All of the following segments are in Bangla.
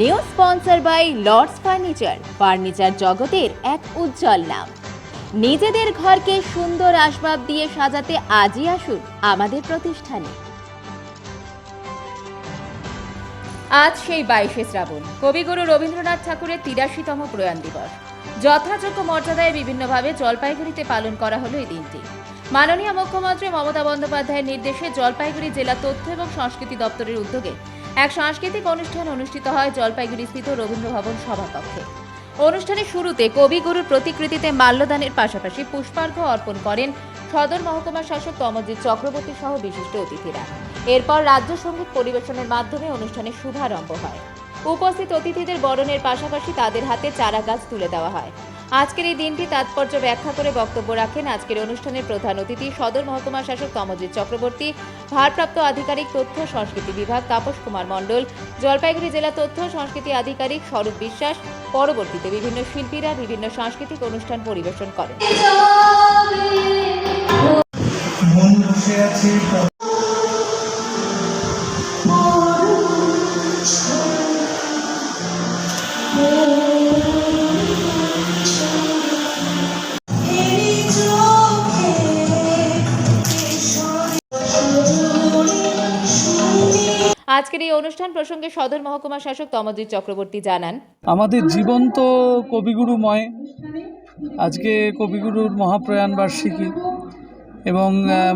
New sponsor by Lords furniture furniture জগতের এক উজ্জ্বল নাম। নিজেদের ঘরকে সুন্দর আসবাব দিয়ে সাজাতে আজই আসুন আমাদের প্রতিষ্ঠানে। আজ সেই বাইশে শ্রাবণ, কবিগুরু রবীন্দ্রনাথ ঠাকুরের তিরাশিতম প্রয়াণ দিবস। যথাযোগ্য মর্যাদায় বিভিন্নভাবে জলপাইগুড়িতে পালন করা হলো এই দিনটি। মাননীয় মুখ্যমন্ত্রী মমতা বন্দ্যোপাধ্যায়ের নির্দেশে জলপাইগুড়ি জেলা তথ্য এবং সংস্কৃতি দপ্তরের উদ্যোগে এক সাংস্কৃতিক অনুষ্ঠান অনুষ্ঠিত হয় জলপাইগুড়ি স্থিত রবীন্দ্র ভবন সভাকক্ষে অনুষ্ঠানের শুরুতে কবিগুরুর প্রতিকৃতিতে মাল্যদানের পাশাপাশি পুষ্পার্ঘ অর্পণ করেন সদর মহকুমা শাসক তমজিৎ চক্রবর্তী সহ বিশিষ্ট অতিথিরা। এরপর রাজ্য সংগীত পরিবেশনের মাধ্যমে অনুষ্ঠানের শুভারম্ভ হয়। উপস্থিত অতিথিদের বরণের পাশাপাশি তাদের হাতে চারা গাছ তুলে দেওয়া হয়। আজকের এই দিনটি তাৎপর্য ব্যাখ্যা করে বক্তব্য রাখেন আজকের অনুষ্ঠানের প্রধান অতিথি সদর মহকুমা শাসক তমজিৎ চক্রবর্তী, ভারপ্রাপ্ত আধিকারিক তথ্য সংস্কৃতি বিভাগ তাপস কুমার মণ্ডল, জলপাইগুড়ি জেলা তথ্য সংস্কৃতি আধিকারিক স্বরূপ বিশ্বাস, পরবর্তীতে বিভিন্ন শিল্পীরা বিভিন্ন সাংস্কৃতিক অনুষ্ঠান পরিবেশন করেন। আজকের এই অনুষ্ঠান প্রসঙ্গে সদর মহকুমা শাসক তমজিৎ চক্রবর্তী জানান। আমাদের জীবন্ত কবিগুরুময়, আজকে কবিগুরুর মহাপ্রয়াণ বার্ষিকী এবং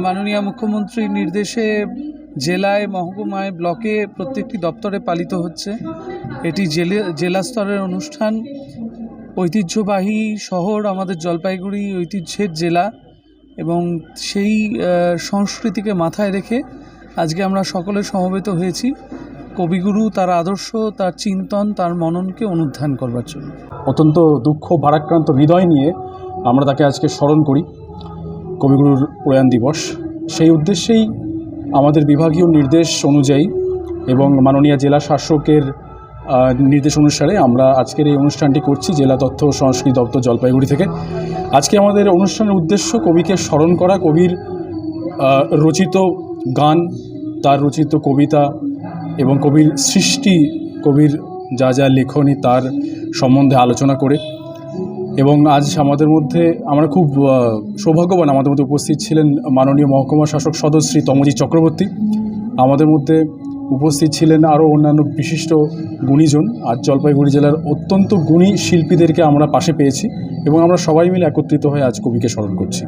মাননীয় মুখ্যমন্ত্রীর নির্দেশে জেলায়, মহকুমায়, ব্লকে প্রত্যেকটি দপ্তরে পালিত হচ্ছে। এটি জেলে, জেলা স্তরের অনুষ্ঠান। ঐতিহ্যবাহী শহর আমাদের জলপাইগুড়ি ঐতিহ্যের জেলা এবং সেই সংস্কৃতিকে মাথায় রেখে আজকে আমরা সকলে সমবেত হয়েছি। কবিগুরু, তার আদর্শ, তার চিন্তন, তার মননকে অনুধ্যান করবার জন্য। অত্যন্ত দুঃখ, ভারাক্রান্ত হৃদয় নিয়ে আমরা তাকে আজকে স্মরণ করি। কবিগুরুর প্রয়াণ দিবস। সেই উদ্দেশ্যেই আমাদের বিভাগীয় নির্দেশ অনুযায়ী এবং মাননীয় জেলা শাসকের নির্দেশ অনুসারে আমরা আজকের এই অনুষ্ঠানটি করছি জেলা তথ্য ও সংস্কৃতি দপ্তর জলপাইগুড়ি থেকে। আজকে আমাদের অনুষ্ঠানের উদ্দেশ্য কবিকে স্মরণ করা, কবির রচিত গান, তার রচিত কবিতা এবং কবির সৃষ্টি কবির যা যা লেখনী তার সম্বন্ধে আলোচনা করে। এবং আজ আমাদের মধ্যে আমরা খুব সৌভাগ্যবান আমাদের মধ্যে উপস্থিত ছিলেন মাননীয় মহকুমা শাসক সদস্যী তমজি চক্রবর্তী। আমাদের মধ্যে উপস্থিত ছিলেন আরও অন্যান্য বিশিষ্ট গুণীজন। আর জলপাইগুড়ি জেলার অত্যন্ত গুণী শিল্পীদেরকে আমরা পাশে পেয়েছি এবং আমরা সবাই মিলে একত্রিত হয়ে আজ কবিকে স্মরণ করছি।